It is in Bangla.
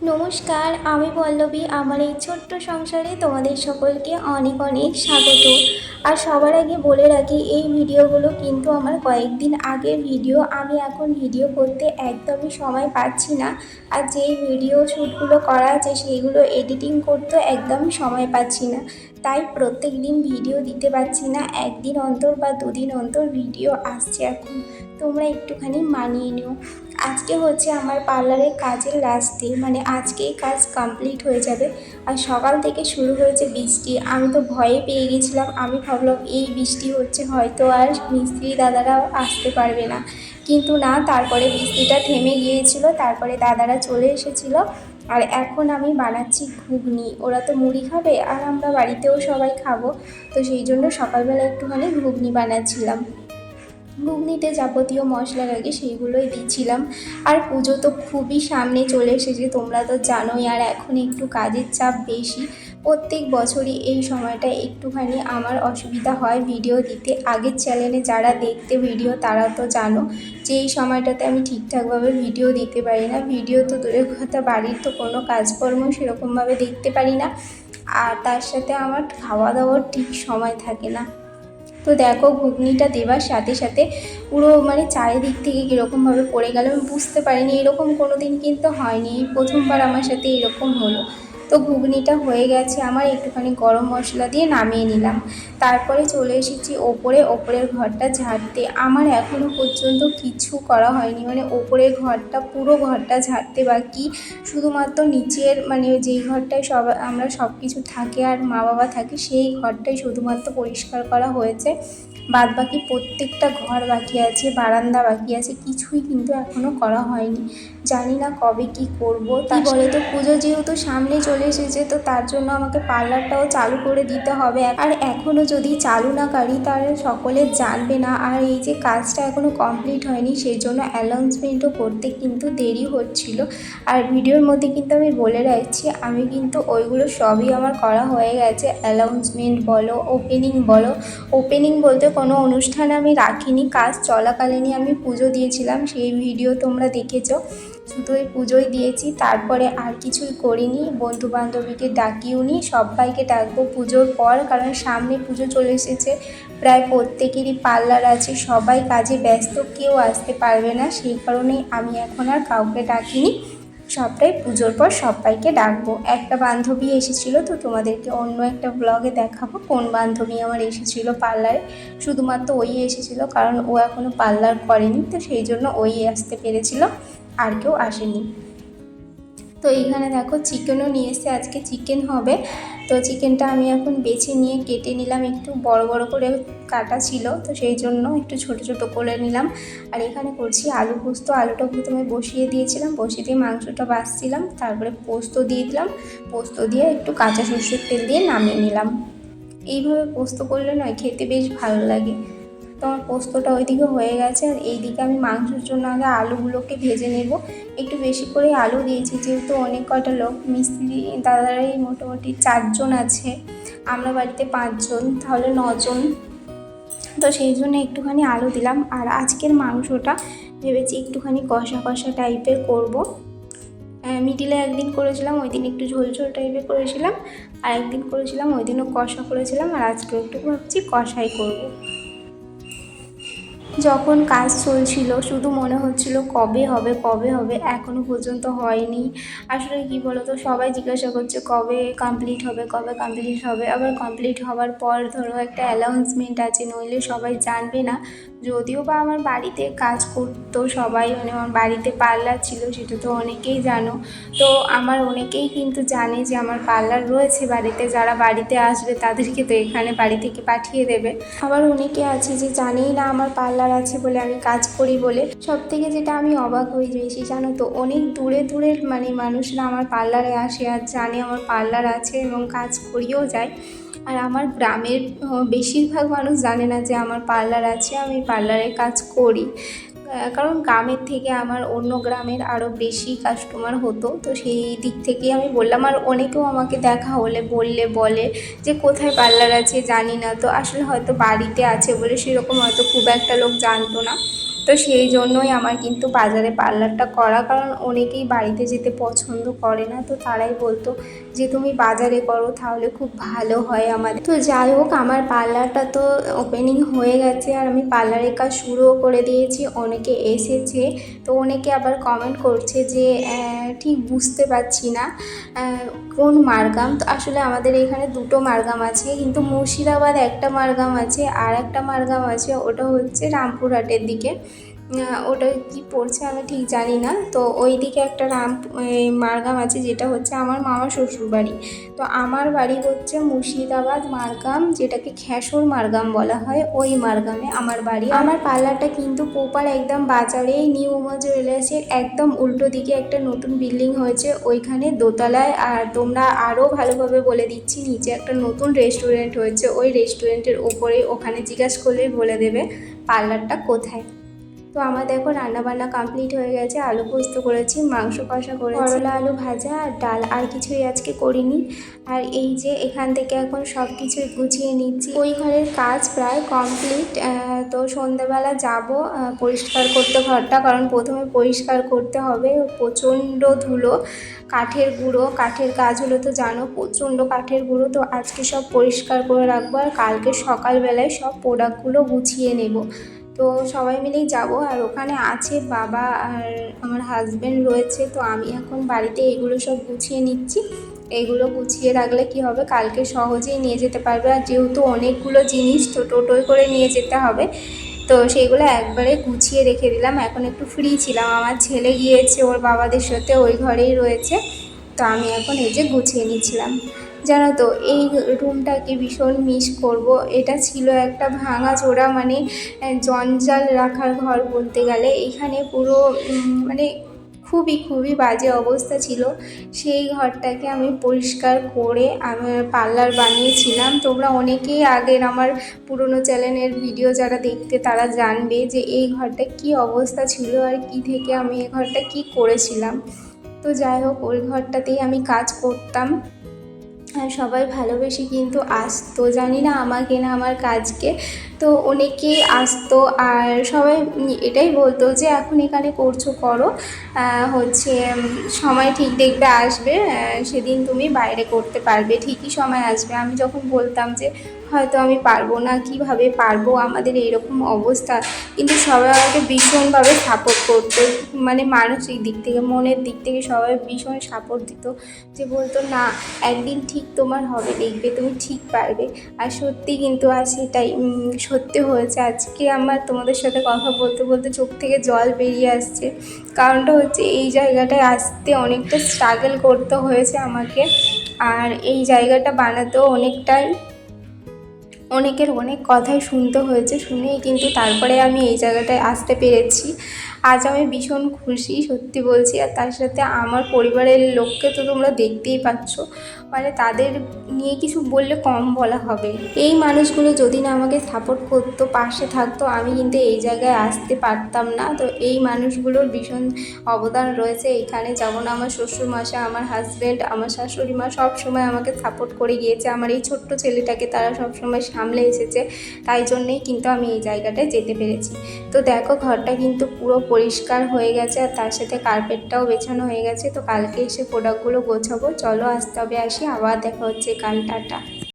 নমস্কার, আমি পল্লবী। আমার এই ছোট্ট সংসারে তোমাদের সকলকে অনেক অনেক স্বাগত। আর সবার আগে বলে রাখি, এই ভিডিওগুলো কিন্তু আমার কয়েকদিন আগের ভিডিও। আমি এখন ভিডিও করতে একদমই সময় পাচ্ছি না। আর যেই ভিডিও শ্যুটগুলো করা আছে সেইগুলো এডিটিং করতে একদমই সময় পাচ্ছি না। তাই প্রত্যেক দিন ভিডিও দিতে পারছি না। একদিন অন্তর বা দুদিন অন্তর ভিডিও আসছে এখন। তোমরা একটুখানি মানিয়ে নিও। আজকে হচ্ছে আমার পার্লারের কাজের লাস্ট ডে মানে আজকেই কাজ কমপ্লিট হয়ে যাবে। আর সকাল থেকে শুরু হয়েছে বৃষ্টি। আমি তো ভয়ে পেয়ে গেছিলাম। আমি ভাবলাম, এই বৃষ্টি হচ্ছে হয়তো আর মিস্ত্রি দাদারা আসতে পারবে না। কিন্তু না, তারপরে বৃষ্টিটা থেমে গিয়েছিল, তারপরে দাদারা চলে এসেছিল। আর এখন আমি বানাচ্ছি ঘুগনি। ওরা তো মুড়ি খাবে, আর আমরা বাড়িতেও সবাই খাব। তো সেই জন্য সকালবেলা একটুখানি ঘুগনি বানাচ্ছিলাম। ঘুগনিতে যাবতীয় মশলা লাগে সেইগুলোই দিচ্ছিলাম। আর পুজো তো খুবই সামনে চলে এসেছে, তোমরা তো জানোই, আর এখন একটু কাজের চাপ বেশি। প্রত্যেক বছরই এই সময়টা একটুখানি আমার অসুবিধা হয় ভিডিও দিতে। আগের চ্যানেলে যারা দেখতে ভিডিও, তারা তো জানো যে এই সময়টাতে আমি ঠিকঠাকভাবে ভিডিও দিতে পারি না। ভিডিও তো দূরের কথা, বাড়ির তো কোনো কাজকর্ম সেরকমভাবে দেখতে পারি না। আর তার সাথে আমার খাওয়া দাওয়ার ঠিক সময় থাকে না। তো দেখো ঘুগনিটা দেওয়ার সাথে সাথে পুরো মানে চারিদিক থেকে কীরকমভাবে পড়ে গেল, আমি বুঝতে পারিনি এরকম কোনো দিন কিন্তু হয়নি। প্রথমবার আমার সাথে এরকম হলো। তো ঘুগনিটা হয়ে গেছে আমার একটুখানি গরম মশলা দিয়ে নামিয়ে নিলাম। তারপরে চলে এসেছি ওপরে ওপরের ঘরটা ঝাড়তে। আমার এখনও পর্যন্ত কিছু করা হয়নি মানে ওপরের ঘরটা পুরো ঘরটা ঝাড়তে বাকি। শুধুমাত্র নিচের মানে যেই ঘরটায় সব আমরা সব কিছু থাকে আর মা বাবা থাকে সেই ঘরটাই শুধুমাত্র পরিষ্কার করা হয়েছে। বাদ বাকি প্রত্যেকটা ঘর বাকি আছে বারান্দা বাকি আছে কিছুই কিন্তু এখনও করা হয়নি। জানি না কবে কি করব। তা বলে তো পুজো যেহেতু সামনে চলে এসেছে, তো তার জন্য আমাকে পার্লারটাও চালু করে দিতে হবে। আর এখনও যদি চালু না করি, তাহলে সকলে জানবে না। আর এই যে কাজটা এখনও কমপ্লিট হয়নি, সেই জন্য অ্যানাউন্সমেন্টও করতে কিন্তু দেরি হচ্ছিল। আর ভিডিওর মধ্যে কিন্তু আমি বলে রাখছি, আমি কিন্তু ওইগুলো সবই আমার করা হয়ে গেছে। অ্যানাউন্সমেন্ট বলো, ওপেনিং বলো। ওপেনিং বলতে কোনো অনুষ্ঠান আমি রাখিনি, কাজ চলাকালীনই আমি পুজো দিয়েছিলাম। সেই ভিডিও তোমরা দেখেছ। শুধু পুজোই দিয়েছি, তারপরে আর কিছুই করিনি। বন্ধু বান্ধবীকে ডাকিও নি, সবাইকে ডাকবো পুজোর পর, কারণ সামনে পুজো চলে এসেছে। প্রায় প্রত্যেকেরই পার্লার আছে, সবাই কাজে ব্যস্ত, কেউ আসতে পারবে না। সেই কারণেই আমি এখন আর কাউকে ডাকিনি। সবটাই পুজোর পর সবাইকে ডাকবো। একটা বান্ধবী এসেছিল তো, তোমাদেরকে অন্য একটা ব্লগে দেখাবো, কোন বান্ধবী আমার এসেছিল পার্লারে শুধুমাত্র ওই এসেছিল, কারণ ও এখনও পার্লার করেনি, তো সেই জন্য ওই আসতে পেরেছিল। আর কেউ আসেনি। তো এইখানে দেখো চিকেনও নিয়ে এসে আজকে চিকেন হবে। তো চিকেনটা আমি এখন বেছে নিয়ে কেটে নিলাম, একটু বড় বড় করে কাটা ছিল, তো সেই জন্য একটু ছোট ছোট করে নিলাম। আর এখানে করছি আলু পোস্ত। আলুটা প্রথমে বসিয়ে দিয়েছিলাম, বসিয়ে দিয়ে মাংসটা বাছছিলাম তারপরে পোস্ত দিয়ে দিলাম। পোস্ত দিয়ে একটু কাঁচা সর্ষের তেল দিয়ে নামিয়ে নিলাম। এইভাবে পোস্ত করলে নয়, খেতে বেশ ভালো লাগে। তো আমার পোস্তটা ওইদিকে হয়ে গেছে, আর এইদিকে আমি মাংসের জন্য আগে আলুগুলোকে ভেজে নেব। একটু বেশি করে আলু দিয়েছি, যেহেতু অনেক কটা লোক, মিস্ত্রি, দাদারাই মোটামুটি চারজন আছে, আমরা বাড়িতে পাঁচজন, তাহলে নজন। তো সেই জন্য একটুখানি আলু দিলাম, আর আজকের মাংসটা ভেবেছি একটুখানি কষা কষা টাইপের করব। মিডিলে একদিন করেছিলাম ওই দিন একটু ঝোল ঝোল টাইপের করেছিলাম, আর একদিন করেছিলাম ওই দিনও কষা করেছিলাম, আর আজকেও একটু ভাবছি কষাই করব। যখন কাজ চলছিল, শুধু মনে হচ্ছিল কবে হবে কবে হবে এখনও পর্যন্ত হয়নি। আসলে কী বলো তো সবাই জিজ্ঞাসা করছে কবে কমপ্লিট হবে, কবে কমপ্লিট হবে। আবার কমপ্লিট হওয়ার পর ধরো একটা অ্যানাউন্সমেন্ট আছে, নইলে সবাই জানবে না। যদিও বা আমার বাড়িতে কাজ করতো সবাই মানে আমার বাড়িতে পার্লার ছিল, সেটা তো অনেকেই জানো। তো আমার অনেকেই কিন্তু জানে যে আমার পার্লার রয়েছে বাড়িতে, যারা বাড়িতে আসবে তাদেরকে তো এখানে বাড়ি থেকে পাঠিয়ে দেবে। আবার অনেকে আছে যে জানেই না আমার পার্লার আছে বলে আমি কাজ করি বলে সব থেকে যেটা আমি অবাক হয়ে বেশি জানো তো? অনেক দূরে দূরে মানে মানুষরা আমার পার্লারে আসে আর জানে আমার পার্লার আছে এবং কাজ করিও যায়। আর আমার গ্রামের বেশিরভাগ মানুষ জানে না যে আমার পার্লার আছে, আমি পার্লারে কাজ করি। কারণ গ্রামের থেকে আমার অন্য গ্রামের আরও বেশি কাস্টমার হতো। তো সেই দিক থেকেই আমি বললাম, আর অনেকেও আমাকে দেখা হলে, বললে, বলে যে কোথায় পার্লার আছে জানি না। তো আসলে হয়তো বাড়িতে আছে বলে সেরকম হয়তো খুব একটা লোক জানতো না। তো সেই জন্যই আমার কিন্তু বাজারে পার্লারটা করা, কারণ অনেকেই বাড়িতে যেতে পছন্দ করে না। তো তারাই বলতো যে, তুমি বাজারে করো, তাহলে খুব ভালো হয় আমাদের। তো যাই হোক, আমার পার্লারটা তো ওপেনিং হয়ে গেছে, আর আমি পার্লারের কাজ শুরুও করে দিয়েছি। অনেকে এসেছে, তো অনেকে আবার কমেন্ট করছে যে ঠিক বুঝতে পারছি না কোন মারগাম? তো আসলে আমাদের এখানে দুটো মারগাম আছে, কিন্তু মুর্শিদাবাদ একটা মারগাম আছে, আর একটা মারগাম আছে, ওটা হচ্ছে রামপুরহাটের দিকে। ওটা কি পড়ছে আমি ঠিক জানি না। তো ওই দিকে একটা রাম মারগাম আছে যেটা হচ্ছে আমার মামা শ্বশুর বাড়ি তো আমার বাড়ি হচ্ছে মুর্শিদাবাদ মারগাম, যেটাকে খেসর মারগাম বলা হয়। ওই মারগামে আমার বাড়ি। আমার পার্লারটা কিন্তু পোপার একদম বাজারে নিউ উমা জুয়েলার্সের একদম উল্টো দিকে একটা নতুন বিল্ডিং হয়েছে। ওইখানে দোতলায় আর তোমরা আরও ভালোভাবে বলে দিচ্ছি, নিচে একটা নতুন রেস্টুরেন্ট হয়েছে। ওই রেস্টুরেন্টের ওপরে ওখানে জিজ্ঞাসা করলেই বলে দেবে পার্লারটা কোথায়। তো আমার দেখো রান্নাবান্না কমপ্লিট হয়ে গেছে, আলু পোস্ত করেছি, মাংস কষা করেছি। করলা, আলু ভাজা আর ডাল, আর কিছুই আজকে করিনি। আর এই যে এখান থেকে এখন সব কিছুই গুছিয়ে নিচ্ছি। ওই ঘরের কাজ প্রায় কমপ্লিট তো সন্ধ্যাবেলা যাব পরিষ্কার করতে ঘরটা, কারণ প্রথমে পরিষ্কার করতে হবে। প্রচণ্ড ধুলো, কাঠের গুঁড়ো, কাঠের কাজ হলো তো জানো, প্রচণ্ড কাঠের গুঁড়ো। তো আজকে সব পরিষ্কার করে রাখব, আর কালকে সকালবেলায় সব প্রোডাক্টগুলো গুছিয়ে নেব। তো সবাই মিলেই যাব আর ওখানে আছে বাবা আর আমার হাজব্যান্ড রয়েছে, তো আমি এখন বাড়িতে এগুলো সব গুছিয়ে নিচ্ছি। এগুলো গুছিয়ে রাখলে কি হবে, কালকে সহজেই নিয়ে যেতে পারবে। আর যেহেতু অনেকগুলো জিনিস তো টোটোয় করে নিয়ে যেতে হবে, তো সেইগুলো একবারে গুছিয়ে রেখে দিলাম। এখন একটু ফ্রি ছিলাম, আমার ছেলে গিয়েছে, ওর বাবাদের সাথে ওই ঘরেই রয়েছে, তো আমি এখন এই যে গুছিয়ে নিচ্ছিলাম। জানো তো, এই রুমটাকে ভীষণ মিস করব। এটা ছিল একটা ভাঙা চোরা মানে জঞ্জাল রাখার ঘর বলতে গেলে। এখানে পুরো মানে খুবই খুবই বাজে অবস্থা ছিল। সেই ঘরটাকে আমি পরিষ্কার করে আমি পার্লার বানিয়েছিলাম। তোমরা অনেকেই আগের আমার পুরনো চ্যানেলের ভিডিও যারা দেখতে, তারা জানবে যে এই ঘরটা কি অবস্থা ছিল আর কি থেকে আমি এই ঘরটা কি করেছিলাম। তো যাই হোক, ওই ঘরটাতেই আমি কাজ করতাম। সবাই ভালোবেসে কিন্তু আসতো। জানি না আমাকে না আমার কাজকে। তো অনেকেই আসতো আর সবাই এটাই বলতো যে, এখন এখানে করছ, করো। হচ্ছে সময় ঠিক দেখবে, আসবে। সেদিন তুমি বাইরে করতে পারবে, ঠিকই সময় আসবে। আমি যখন বলতাম যে হয়তো আমি পারব না, কীভাবে পারব, আমাদের এরকম অবস্থা। কিন্তু সবাই আমাকে ভীষণভাবে সাপোর্ট করতো। মানে মানসিক দিক থেকে, মনের দিক থেকে সবাই ভীষণ সাপোর্ট দিত যে বলতো, না, একদিন ঠিক তোমার হবে, দেখবে তুমি ঠিক পারবে। আর সত্যি কিন্তু আজ সেটাই সত্যি হয়েছে। আজকে আমার তোমাদের সাথে কথা বলতে বলতে চোখ থেকে জল বেরিয়ে আসছে। কারণটা হচ্ছে এই জায়গাটায় আসতে অনেকটা স্ট্রাগল করতে হয়েছে আমাকে। আর এই জায়গাটা বানাতেও অনেকটাই অনেকের অনেক কথাই শুনতে হয়েছে শুনেই কিন্তু তারপরে আমি এই জায়গাটায় আসতে পেরেছি। আজ আমি ভীষণ খুশি, সত্যি বলছি। আর তার সাথে আমার পরিবারের লোককে তো তোমরা দেখতেই পাচ্ছ। মানে তাদের নিয়ে কিছু বললে কম বলা হবে। এই মানুষগুলো যদি না আমাকে সাপোর্ট করতো, পাশে থাকতো, আমি কিন্তু এই জায়গায় আসতে পারতাম না। তো এই মানুষগুলোর ভীষণ অবদান রয়েছে। এখানে যেমন আমার শ্বশুর মশা আমার হাজব্যান্ড আমার শাশুড়ি মা সব সময় আমাকে সাপোর্ট করে গিয়েছে। আমার এই ছোট্ট ছেলেটাকে তারা সব সময় সামলে এসেছে। তাই জন্যেই কিন্তু আমি এই জায়গাটায় যেতে পেরেছি। তো দেখো, ঘরটা কিন্তু পুরো পরিষ্কার হয়ে গেছে আর তার সাথে কার্পেটটাও বেছানো হয়ে গেছে। তো কালকে এসে প্রোডাক্টগুলো গোছাবো। চলো আসতে হবে আসি। আবার দেখা হচ্ছে কাল, টাটা।